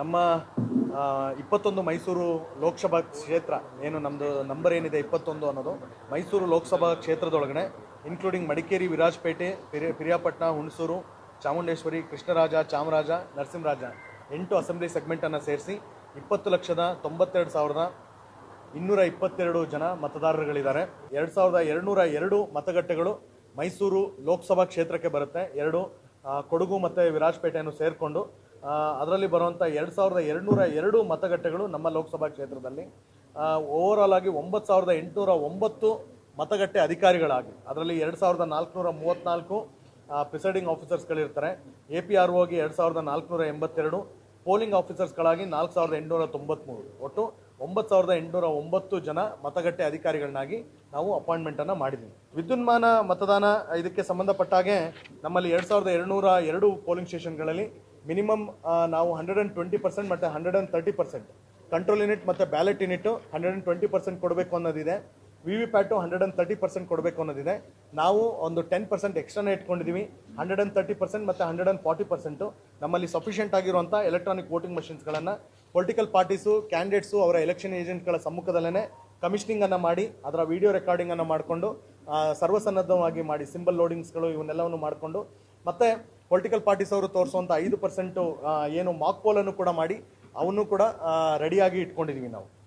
ನಮ್ಮ ಇಪ್ಪತ್ತೊಂದು ಮೈಸೂರು ಲೋಕಸಭಾ ಕ್ಷೇತ್ರ ಏನು ನಮ್ಮದು ನಂಬರ್ ಏನಿದೆ ಇಪ್ಪತ್ತೊಂದು ಅನ್ನೋದು, ಮೈಸೂರು ಲೋಕಸಭಾ ಕ್ಷೇತ್ರದೊಳಗಡೆ ಇನ್ಕ್ಲೂಡಿಂಗ್ ಮಡಿಕೇರಿ, ವಿರಾಜಪೇಟೆ, ಪಿರಿ, ಪಿರಿಯಾಪಟ್ಟಣ, ಹುಣಸೂರು, ಚಾಮುಂಡೇಶ್ವರಿ, ಕೃಷ್ಣರಾಜ, ಚಾಮರಾಜ, ನರಸಿಂಹರಾಜ ಎಂಟು ಅಸೆಂಬ್ಲಿ ಸೆಗ್ಮೆಂಟನ್ನು ಸೇರಿಸಿ ಇಪ್ಪತ್ತು ಲಕ್ಷದ ತೊಂಬತ್ತೆರಡು ಸಾವಿರದ ಇನ್ನೂರ ಇಪ್ಪತ್ತೆರಡು ಜನ ಮತದಾರರುಗಳಿದ್ದಾರೆ. ಎರಡು ಸಾವಿರದ ಎರಡುನೂರ ಎರಡು ಮತಗಟ್ಟೆಗಳು ಮೈಸೂರು ಲೋಕಸಭಾ ಕ್ಷೇತ್ರಕ್ಕೆ ಬರುತ್ತೆ. ಎರಡು ಕೊಡಗು ಮತ್ತು ವಿರಾಜಪೇಟೆಯನ್ನು ಸೇರಿಕೊಂಡು ಅದರಲ್ಲಿ ಬರುವಂಥ ಎರಡು ಸಾವಿರದ ಎರಡುನೂರ ಎರಡು ಮತಗಟ್ಟೆಗಳು ನಮ್ಮ ಲೋಕಸಭಾ ಕ್ಷೇತ್ರದಲ್ಲಿ. ಓವರ್ ಆಲ್ ಆಗಿ ಒಂಬತ್ತು ಸಾವಿರದ ಎಂಟುನೂರ ಒಂಬತ್ತು ಮತಗಟ್ಟೆ ಅಧಿಕಾರಿಗಳಾಗಿ. ಅದರಲ್ಲಿ ಎರಡು ಸಾವಿರದ ನಾಲ್ಕುನೂರ ಮೂವತ್ತ್ನಾಲ್ಕು ಪ್ರಿಸೈಡಿಂಗ್ ಆಫೀಸರ್ಸ್ಗಳಿರ್ತಾರೆ ಎ ಪಿ ಆರ್ ಒಗೆ ಎರಡು ಸಾವಿರದ ನಾಲ್ಕುನೂರ ಎಂಬತ್ತೆರಡು ಪೋಲಿಂಗ್ ಆಫೀಸರ್ಸ್ಗಳಾಗಿ ನಾಲ್ಕು ಸಾವಿರದ ಎಂಟುನೂರ ತೊಂಬತ್ತ್ಮೂರು ಒಟ್ಟು ಒಂಬತ್ತು ಸಾವಿರದ ಎಂಟುನೂರ ಒಂಬತ್ತು ಜನ ಮತಗಟ್ಟೆ ಅಧಿಕಾರಿಗಳನ್ನಾಗಿ ನಾವು ಅಪಾಯಿಂಟ್ಮೆಂಟನ್ನು ಮಾಡಿದ್ದೀವಿ ವಿದ್ಯುನ್ಮಾನ ಮತದಾನ ಇದಕ್ಕೆ ಸಂಬಂಧಪಟ್ಟ ಹಾಗೆ ನಮ್ಮಲ್ಲಿ ಎರಡು ಸಾವಿರದ ಎರಡುನೂರ ಎರಡು ಪೋಲಿಂಗ್ ಸ್ಟೇಷನ್ಗಳಲ್ಲಿ ಮಿನಿಮಮ್ ನಾವು ಹಂಡ್ರೆಡ್ ಆ್ಯಂಡ್ ಟ್ವೆಂಟಿ ಪರ್ಸೆಂಟ್ ಮತ್ತು hundred and thirty percent control unit ಮತ್ತು ballot unit hundred and twenty percent ಕೊಡಬೇಕು ಅನ್ನೋದಿದೆ. V V PAT hundred and thirty percent ಕೊಡಬೇಕು ಅನ್ನೋದಿದೆ. ನಾವು ಒಂದು ಟೆನ್ ಪರ್ಸೆಂಟ್ ಎಕ್ಸ್ಟ್ರಾನೇ ಇಟ್ಕೊಂಡಿದ್ದೀವಿ ಹಂಡ್ರೆಡ್ ಆ್ಯಂಡ್ ತರ್ಟಿ ಪರ್ಸೆಂಟ್ ಮತ್ತು ಹಂಡ್ರೆಡ್ ಆ್ಯಂಡ್ ಫಾರ್ಟಿ ಪರ್ಸೆಂಟು ನಮ್ಮಲ್ಲಿ ಸಫಿಷಿಯೆಂಟ್ ಆಗಿರುವಂಥ ಎಲೆಕ್ಟ್ರಾನಿಕ್ ವೋಟಿಂಗ್ ಮಷಿನ್ಸ್ಗಳನ್ನು ಪೊಲಿಟಿಕಲ್ ಪಾರ್ಟೀಸು ಕ್ಯಾಂಡಿಡೇಟ್ಸು ಅವರ ಎಲೆಕ್ಷನ್ ಏಜೆಂಟ್ಗಳ ಸಮ್ಮುಖದಲ್ಲೇ ಕಮಿಷನಿಂಗನ್ನು ಮಾಡಿ, ಅದರ ವಿಡಿಯೋ ರೆಕಾರ್ಡಿಂಗನ್ನು ಮಾಡಿಕೊಂಡು ಸರ್ವಸನ್ನದ್ಧವಾಗಿ ಮಾಡಿ ಸಿಂಬಲ್ ಲೋಡಿಂಗ್ಸ್ಗಳು ಇವನ್ನೆಲ್ಲವನ್ನು ಮಾಡಿಕೊಂಡು, ಮತ್ತೆ ಪೊಲಿಟಿಕಲ್ ಪಾರ್ಟೀಸ್ ಅವರು ತೋರಿಸುವಂಥ ಐದು ಪರ್ಸೆಂಟು ಏನು ಮಾಕ್ ಪೋಲನ್ನು ಕೂಡ ಮಾಡಿ, ಅವನ್ನು ಕೂಡ ರೆಡಿಯಾಗಿ ಇಟ್ಕೊಂಡಿದ್ದೀವಿ ನಾವು.